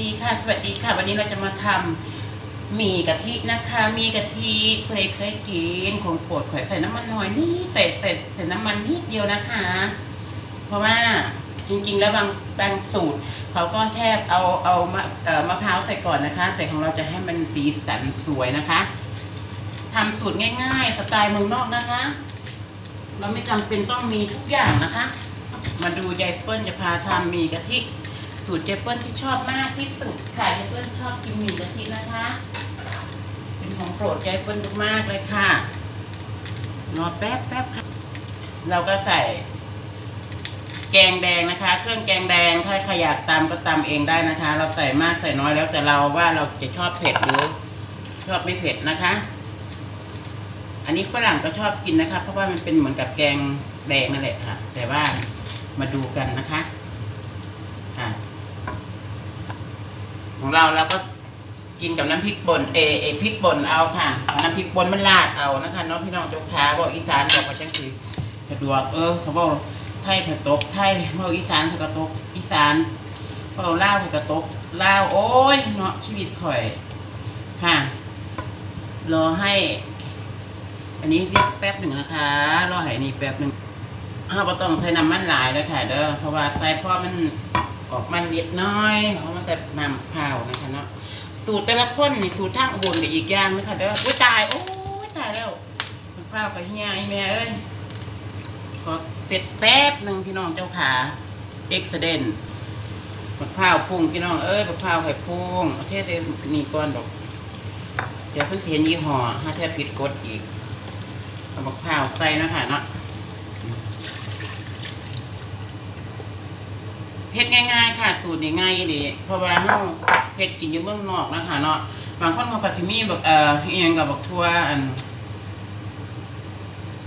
ดีค่ะ สวัสดีค่ะ วันนี้เราจะมาทำหมี่กะทินะคะมีกะทิเคยเคยกินของโปรดข่อยใส่น้ำมันหน่อยนี่ใส่ใส่ใส่น้ำมันนิดเดียวนะคะ เพราะว่าจริงๆแล้วบางบางสูตร เขาก็แค่เอาเอามะเอ่อมะพร้าวใส่ก่อนนะคะ แต่ของเราจะให้มันสีสันสวยนะคะทำสูตรง่าย ๆ สไตล์เมืองนอกนะคะ เราไม่จำเป็นต้องมีทุกอย่างนะคะ มาดูยายเปิ้ลจะพาทำมีกะทิ สูตรยายเปิ้ลที่ชอบมากที่สุดค่ะยายเปิ้ลชอบกินหมี่กะทินะคะ เป็นของโปรดยายเปิ้ลมากเลยค่ะรอแป๊บแป๊บค่ะ เราก็ใส่ แกงแดงนะคะ เครื่องแกงแดงถ้าใครอยากตำก็ตำเองได้นะคะ เราใส่มากใส่น้อยแล้วแต่เราว่าเราจะชอบเผ็ดหรือชอบไม่เผ็ดนะคะ อันนี้ฝรั่งก็ชอบกินนะคะ เพราะว่ามันเป็นเหมือนกับแกงแดงนั่นแหละค่ะ แต่ว่ามาดูกันนะคะอะ ของเราเราก็กินกับน้ำพริกป่นเอเอพริกป่นเอาค่ะน้ำพริกป่นมันลาดเอานะคะเน้องพี่น้องจ้าขาบอกอีสานบอกว่าจังสีสะดวกเออเขาบอกไทยถ้าตกไทยบอกอีสานถ้ากระตกอีสานบอกลาถ้ากระตกเลาโอ้ยเนาะชีวิตข่อยค่ะ รอให้ อันนี้แป๊บหนึ่งนะคะ รอให้นนี้แป๊บหนึ่งห้าบ่ต้องใส่น้ำมันหลายเลยค่ะ เด้อเพราะว่าใส่พราะมัน ออกมันเล็กน้อยเขามาใส่น้ำมะพาวนะคะเนาะสูตรแต่ละคนนี่สูตรทางอุบลก็อีกอย่างนะคะเด้ออุ้ยตายโอ้ยตายแล้วมะพร้าวกับเฮียไอ้แม่เอ้ยขอเสร็จแป๊บหนึ่งพี่น้องเจ้าขาเอ็กซ์เดนมะพร้าวพุ่งพี่น้องเอ้ยมะพร้าวไข่พุ่งเอาเทศนี่ก้อนดอกเดี๋ยวเพิ่งเสียยี่ห้อถ้าแทบผิดกฎอีกเอามะพร้าวใส่นะคะเนาะ เฮ็ดง่าย ๆ ค่ะสูตรนี่ง่ายดีเพราะว่าเฮาเฮ็ดกินอยู่เมืองนอกนะคะเนาะบางคนเขาก็สิมีแบบเอ่ออีหยังกับบักทั่วอัน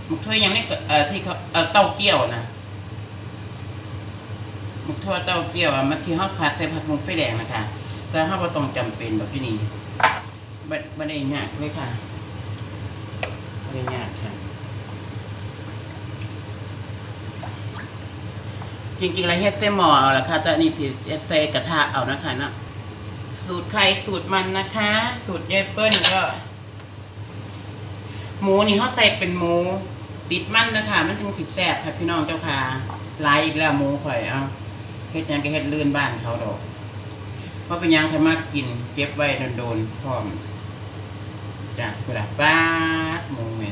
บักทั่วยังนี่เอ่อที่เขาเอ่อเต้าเกี้ยวนะบักทั่วเต้าเกี้ยวอะมันที่เฮาผัดใส่ผัดมุงไฟแดงนะคะ แต่เฮาบ่ต้องจำเป็นดอกอยู่นี่บ่บ่ได้ยากเลยค่ะไม่ยากค่ะ จริงๆแล้วเฮ็ดเส้นหมอเอาละค่ะแต่อันนี่สิเฮ็ดใส่กระทะเอานะคะเนาะสูตรใครสูตรมันนะคะ สูตรยายเปิ้ลก็ หมูนี่เขาใส่เป็นหมู ติดมันนะคะมันจึงสิแซ่บค่ะพี่น้องเจ้าค่ะลายอีกแล้วหมูข่อยเอาเฮ็ดยังก็เฮ็ดลื่นบ้านเขาดอกเพราะเป็นยังใครมากกิน เก็บไว้โดนๆพร้อมจ้ะเวลาป้าดหมูแม่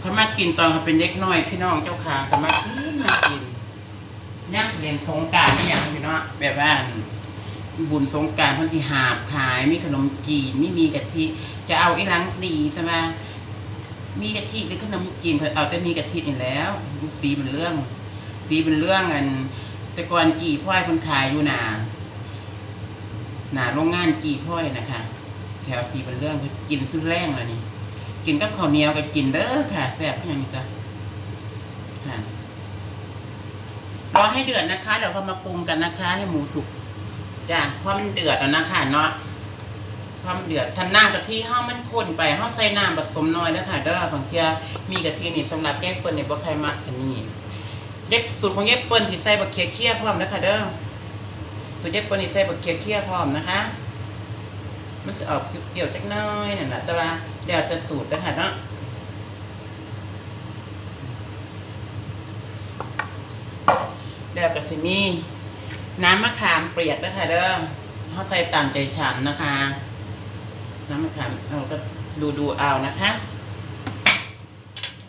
เขามากกินตอนเขาเป็นเด็กน้อยพี่น้องเจ้าค่ะเขามากินมากิน ย่างเรียนสงกรารนี่อย่างพี่น้องแบบว่าบุญสงกรารเพิ่นสิหาบขายมีขนมจีนไมีมีกะทิ จะเอาไอีหลังดีใช่ไหมมีกะทิหรือขนมจีนเขาเอาแต่มีกะทินี่แล้วสีเป็นเรื่อง สีเป็นเรื่องอัน แต่ก่อนกี่พ่อยเพิ่นขายอยู่หนาหนาโรงงานกี่พ่อยนะคะ แถวสีเป็นเรื่องคือกินสุดแรงแล้วนี่กินกับข้าวเหนียวก็กินเด้อค่ะแซ่บขนาดนี้จ้ะค่ะ รอให้เดือดนะคะเดี๋ยวเรามาปรุงกันนะคะ ให้หมูสุกจ้ะพอมันเดือดแล้วนะคะเนาะพอมันเดือดทันน้ำกะทิห้ามันข้นไปห้าใส่น้ำผสมน้อยนะคะเด้อบางทีมีกะทินี่สำหรับแกงเปิ้ลเนี่ยบ่ใครมักอันนี้เย็บสูตรของเย็บเปิ้ลที่ใส่บักเคียเคี่ยพร้อมนะคะเด้อสูตรเย็บเปิ้ลที่ใส่บักเคียเคี่ยพร้อมนะคะมันจะออกเปรี้ยวจักน้อยนั่นแหละแต่ว่าเดี๋ยวจะสูตรนะคะเนาะ เดี๋ยวก็สิมีน้ำมะขามเปียกนะคะเด้อเขาใส่ตามใจฉันนะคะ น้ำมะขามเราก็ดูดูเอานะคะ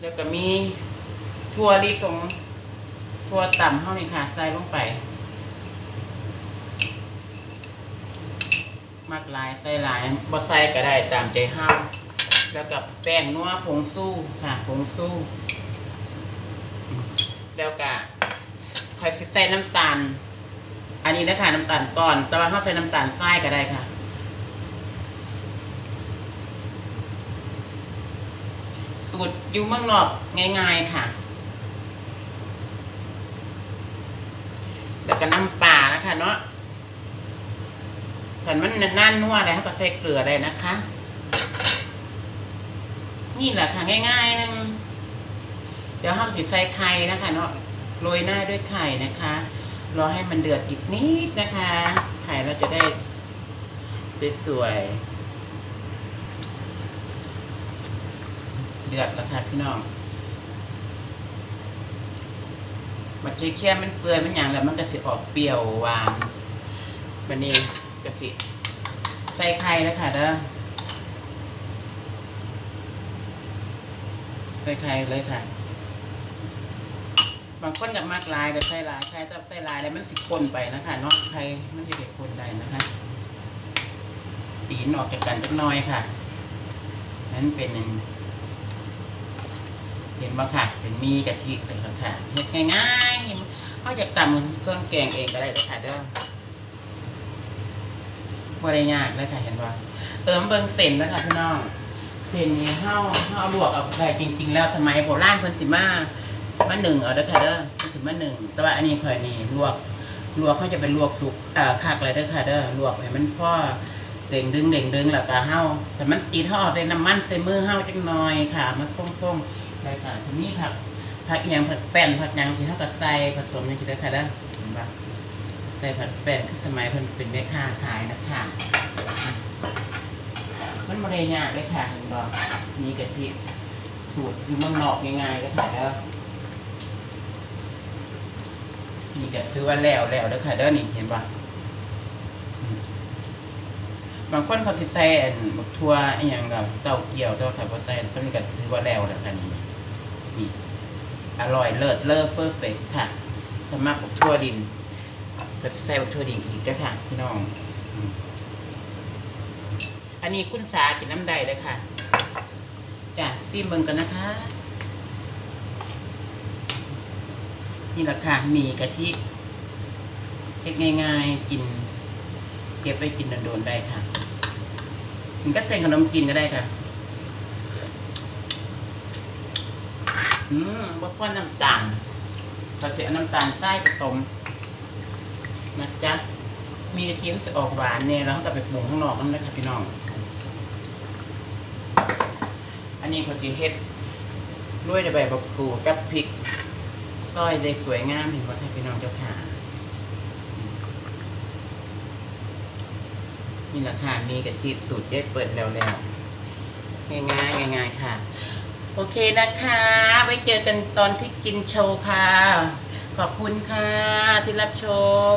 แล้วก็มีถั่วลิสงถั่วต่ำเท่านี้ค่ะใส่ลงไปมากลายใส่ลายบ่ใส่ก็ได้ตามใจห้าแล้วกับแป้งนัวผงสู้ค่ะผงสู้ แล้วก็ค่ ใส่น้ำตาล อันนี้นะคะน้ำตาลก่อน แต่ว่าถ้าใส่น้ำตาลทรายก็ได้ค่ะ สูตรอยู่เมืองนอกง่าย ๆค่ะ แล้วก็น้ำปลานะคะเนาะถ้ามันน่านนัวอะไรเขาก็ใส่เกลือได้นะคะ นี่แหละค่ะง่ายๆนึงเดี๋ยวห้องสิใส่ไข่นะคะเนาะ โรยหน้าด้วยไข่นะคะ รอให้มันเดือดอีกนิดนะคะ ไข่เราจะได้สวยๆ เดือดแล้วค่ะพี่น้องมันเคี่ยวๆมันเปื่อยมันอย่างแล้วมันก็สิออกเปรี้ยวหวานวันนี้ก็สิใส่ไข่แล้วค่ะเด้อใส่ไข่เลยค่ะ บางคนกับมากลายกับใส่ลายใส่จับใส่ลายแล้วมันสิคนไปนะคะเนาะไข่มันจะเด็กคนได้นะคะ ตีนออกจากกันจักน้อยค่ะนั้นเป็นเห็นบ่ค่ะ เป็นมีกะทิเลยค่ะค่ะเฮ็ดง่ายๆเขาจะตำเครื่องแกงเองก็ได้เลยค่ะเด้อบ่ได้ยากเลยค่ะเห็นบ่เติมเบิ่งเส้นนะคะพี่น้องเส้นนี้เฮาเฮาลวกเอาไปจริง ๆ แล้วสมัยโบราณเพิ่นสิมา มาหนึ่งเอาเด้อค่ะเด้อเพิ่นสิมาหนึ่งแต่ว่าอันนี้ข่อยนี่ลวกลวกเขาจะเป็นลวกสุกเอ่อคักเลยเด้อค่ะเด้อลวกให้มันพ่อเด่งดึงเด่งดึงแล้วก็เฮาแต่มันติดเฮาเอาแต่น้ำมันใส่มือเฮาจังหน่อยค่ะมาส่งๆได้ค่ะทีนี้ผักผักอีหยังผักแป้นผักหยังสิเฮาก็ใส่ผสมจังซี่เด้อค่ะเด้อเห็นบ่ใส่ผักแป้นคือสมัยเพิ่นเป็นแม่ค้าขายนะคะมันบ่ได้ยากเลยค่ะเห็นบ่มีกะทิสูตรอยู่เมืองนอกง่ายๆเด้อค่ะเด้อ นี่ก็ซื้อว่าแล้วแล้วเด้อค่ะเด้อนี่เห็นบ่บางคนเขาสิใส่อันบักทัวอหยังกับเต้าเกี่ยวเต้าไข่บ่ใส่ซึ่งก็ถือว่าแล้วแหละค่ะนี่นี่อร่อยเลิศเลิศเฟอร์เฟกค่ะสำหรับบักทัวดิน ก็สิใส่บักทัวดินอีกด้วยค่ะพี่น้อง อันนี้กุ้นสากินน้ำใดเลยค่ะจ้ะซีมเบิ่งกันนะคะ นี่แหละค่ะมีกะทิเฮ็ดง่ายๆ กิน เก็บไว้กินโดนๆได้ค่ะมันก็เส้นขนมจีนก็ได้ค่ะ อืมว่าพ่อน้ำตาลเราเสียน้ำตาลทรายผสมนะจ๊ะ มีกะทิมันจะออกหวานเนี่ยแล้วก็ไปปรุงข้างนอกนั่นนะคะพี่น้อง อันนี้เขาสีเฮ็ดด้วยใบบักกูดกับพริก สร้อยเล็กสวยงามเห็นว่าท่านพี่น้องเจ้าค่ะนี่แหละค่ะมีกระชีพสูตรเย็ดเปิดแล้วแล้วง่ายๆง่ายๆค่ะ โอเคนะคะ ไว้เจอกันตอนที่กินโชว์ค่ะ ขอบคุณค่ะที่รับชม